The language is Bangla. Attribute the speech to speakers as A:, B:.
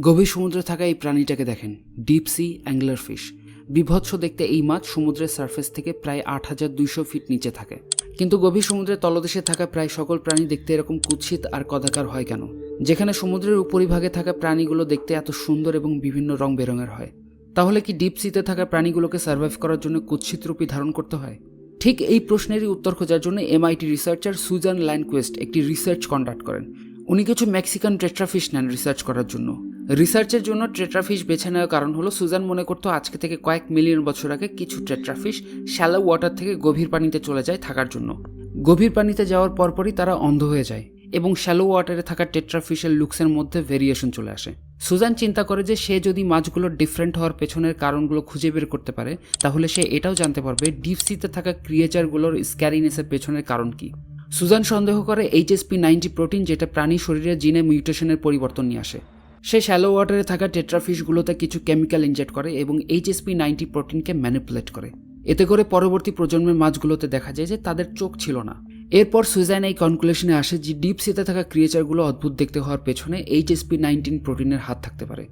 A: গভীর সমুদ্রে থাকা এই প্রাণীটাকে দেখেন ডিপ সি অ্যাঙ্গলার ফিশ বিভৎস দেখতে এই মাছ সমুদ্রের সারফেস থেকে প্রায় আট হাজার দুইশো ফিট নিচে থাকে। কিন্তু গভীর সমুদ্রের তলদেশে থাকা প্রায় সকল প্রাণী দেখতে এরকম কুৎসিত আর কদাকার হয় কেন? যেখানে সমুদ্রের উপরিভাগে থাকা প্রাণীগুলো দেখতে এত সুন্দর এবং বিভিন্ন রং বেরঙের হয়। তাহলে কি ডিপ সিতে থাকা প্রাণীগুলোকে সার্ভাইভ করার জন্য কুৎসিত রূপী ধারণ করতে হয়? ঠিক এই প্রশ্নেরই উত্তর খোঁজার জন্য এমআইটি রিসার্চার সুজান ল্যান্ডকুয়েস্ট একটি রিসার্চ কন্ডাক্ট করেন। উনি কিছু মেক্সিকান ট্রেট্রাফিশ নেন রিসার্চ করার জন্য। রিসার্চের জন্য ট্রেট্রাফিশ বেছে নেওয়ার কারণ হলো, সুজান মনে করতো আজকে থেকে কয়েক মিলিয়ন বছর আগে কিছু ট্রেট্রাফিশ শ্যালো ওয়াটার থেকে গভীর পানিতে চলে যায় থাকার জন্য। গভীর পানিতে যাওয়ার পরপরই তারা অন্ধ হয়ে যায় এবং শ্যালো ওয়াটারে থাকা টেট্রাফিশের লুকসের মধ্যে ভেরিয়েশন চলে আসে। সুজান চিন্তা করে যে সে যদি মাছগুলোর ডিফারেন্ট হওয়ার পেছনের কারণগুলো খুঁজে বের করতে পারে, তাহলে সে এটাও জানতে পারবে ডিপ সিতে থাকা ক্রিয়েচারগুলোর স্ক্যারিনেসের পেছনের কারণ কি। সুজান সন্দেহ করে এইচএসপি নাইনটি প্রোটিন যেটা প্রাণী শরীরে জিনে মিউটেশনের পরিবর্তন নিয়ে আসে। সে শ্যালো ওয়াটারে থাকা টেট্রাফিশগুলোতে কিছু কেমিক্যাল ইনজেক্ট করে এবং এইচএসপি নাইনটি প্রোটিনকে ম্যানিপুলেট করে। এতে করে পরবর্তী প্রজন্মের মাছগুলোতে দেখা যায় যে তাদের চোখ ছিল না। এরপর সুজান এই কনক্লুশনে আসে যে ডিপ সিতে থাকা ক্রিয়েচারগুলো অদ্ভুত দেখতে হওয়ার পেছনে এইচএসপি নাইনটিন প্রোটিনের হাত থাকতে পারে।